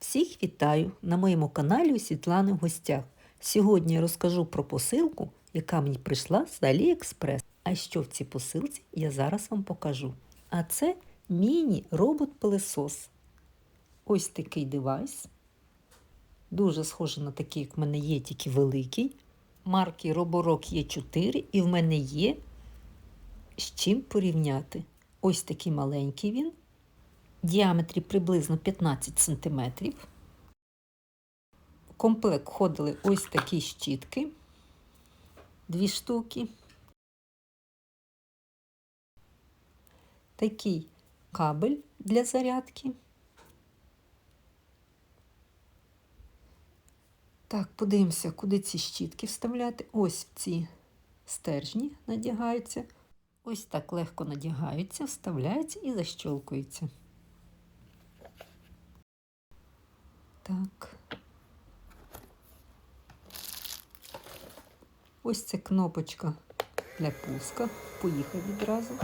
Всіх вітаю на моєму каналі Світлани в гостях. Сьогодні я розкажу про посилку, яка мені прийшла з Аліекспрес. А що в цій посилці, я зараз вам покажу. А це міні-робот-пилесос. Ось такий девайс. Дуже схожий на такий, як в мене є, тільки великий. Марки Roborock є 4 і в мене є з чим порівняти. Ось такий маленький він, діаметрі приблизно 15 см. В комплект входили ось такі щітки, дві штуки. Такий кабель для зарядки. Так, подивимося, куди ці щітки вставляти. Ось ці стержні надягаються. Ось так легко надягаються, вставляються і защолкуються. Так. Ось це кнопочка для пуска. Поїхав відразу.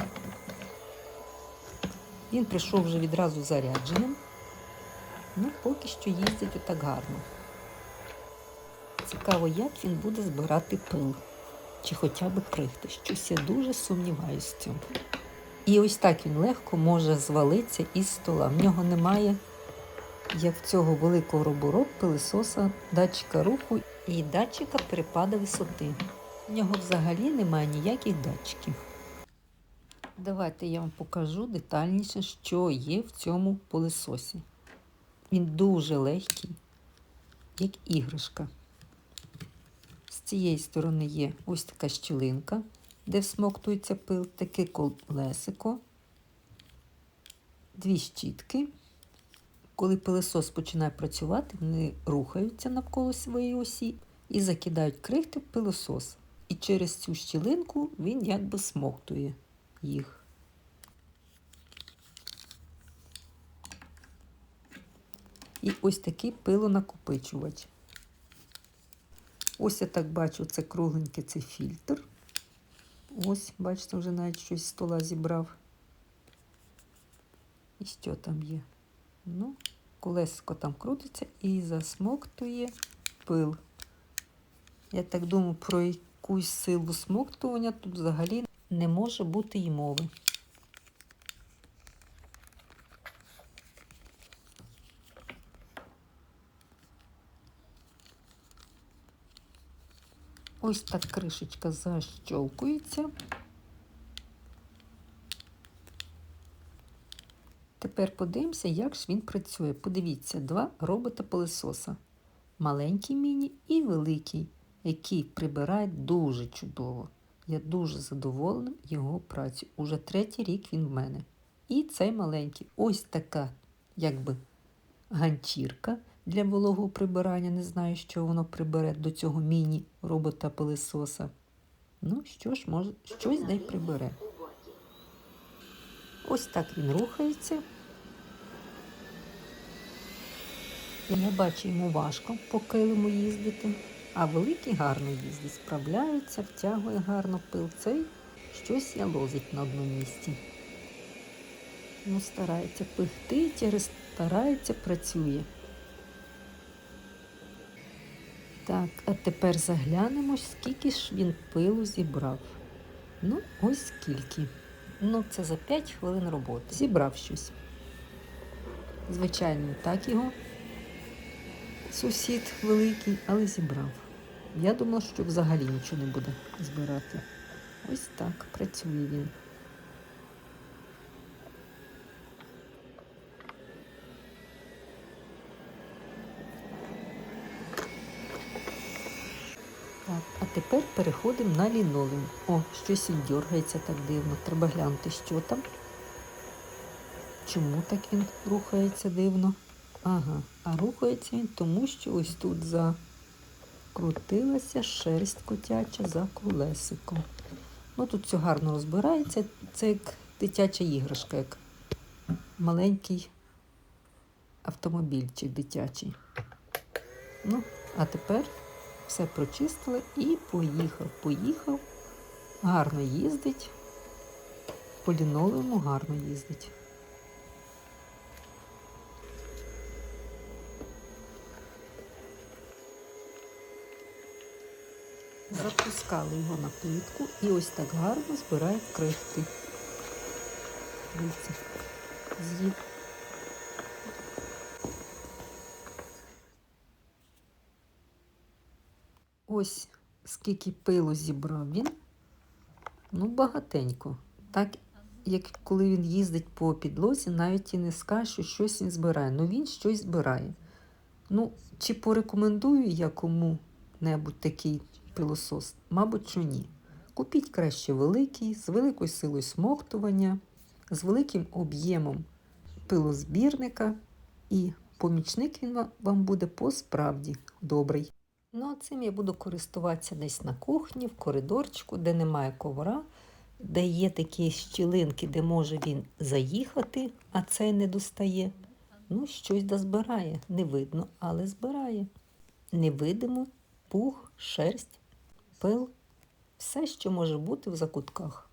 Він прийшов вже відразу зарядженим. Ну, поки що їздить отак гарно. Цікаво, як він буде збирати пил. Чи хоча б крихти. Щось я дуже сумніваюся в цьому. І ось так він легко може звалитися із стола. В нього немає, як цього великого роборок, пилисоса, датчика руху і датчика перепаду висоти. В нього взагалі немає ніяких датчиків. Давайте я вам покажу детальніше, що є в цьому пилисосі. Він дуже легкий, як іграшка. З цієї сторони є ось така щілинка, де всмоктується пил, таке колесико, дві щітки. Коли пилосос починає працювати, вони рухаються навколо своєї осі і закидають крихти в пилосос. І через цю щілинку він якби смоктує їх. І ось такий пилонакопичувач. Ось я так бачу, це кругленький це фільтр. Ось, бачите, вже навіть щось з стола зібрав. І що там є? Ну, колесико там крутиться і засмоктує пил. Я так думаю, про якусь силу смоктування тут взагалі не може бути й мови. Ось так кришечка защолкується. Тепер подивимося, як ж він працює. Подивіться, два робота-пилисоса. Маленький міні і великий, який прибирає дуже чудово. Я дуже задоволена його працю. Уже третій рік він в мене. І цей маленький ось така, якби ганчірка для вологого прибирання. Не знаю, що воно прибере до цього міні-робота-пилисоса. Ну, що ж, може, щось дай прибере. Ось так він рухається. Я бачу, йому важко по килиму їздити, а великий гарно їздить, справляється, втягує гарно пил. Цей щось я лозить на одному місці. Ну, старається пихти, старається, працює. Так, а тепер заглянемо, скільки ж він пилу зібрав. Ну, ось скільки. Ну, це за 5 хвилин роботи. Зібрав щось. Звичайно, так його сусід великий, але зібрав. Я думала, що взагалі нічого не буде збирати. Ось так працює він. Так, а тепер переходимо на лінолеум. О, щось він дергається так дивно. Треба глянути, що там. Чому так він рухається дивно? Ага, а рухається він тому, що ось тут закрутилася шерсть котяча за колесиком. Ну тут все гарно розбирається. Це як дитяча іграшка, як маленький автомобільчик дитячий. Ну, а тепер все прочистили і поїхав. Поїхав, гарно їздить, по лінолеуму гарно їздить. Запускали його на плитку і ось так гарно збирають крихти. Дивіться, з'їв. Ось скільки пилу зібрав він. Ну, багатенько. Так, як коли він їздить по підлозі, навіть і не скаже, що щось він збирає. Ну він щось збирає. Ну, чи порекомендую я кому-небудь такий пилосос? Мабуть, що ні. Купіть краще великий, з великою силою смоктування, з великим об'ємом пилозбірника, і помічник він вам буде по-справді добрий. Ну, а цим я буду користуватися десь на кухні, в коридорчику, де немає ковра, де є такі щілинки, де може він заїхати, а цей не достає. Ну, щось да збирає. Не видно, але збирає. Невидимо, пух, шерсть, пил, все, що може бути в закутках.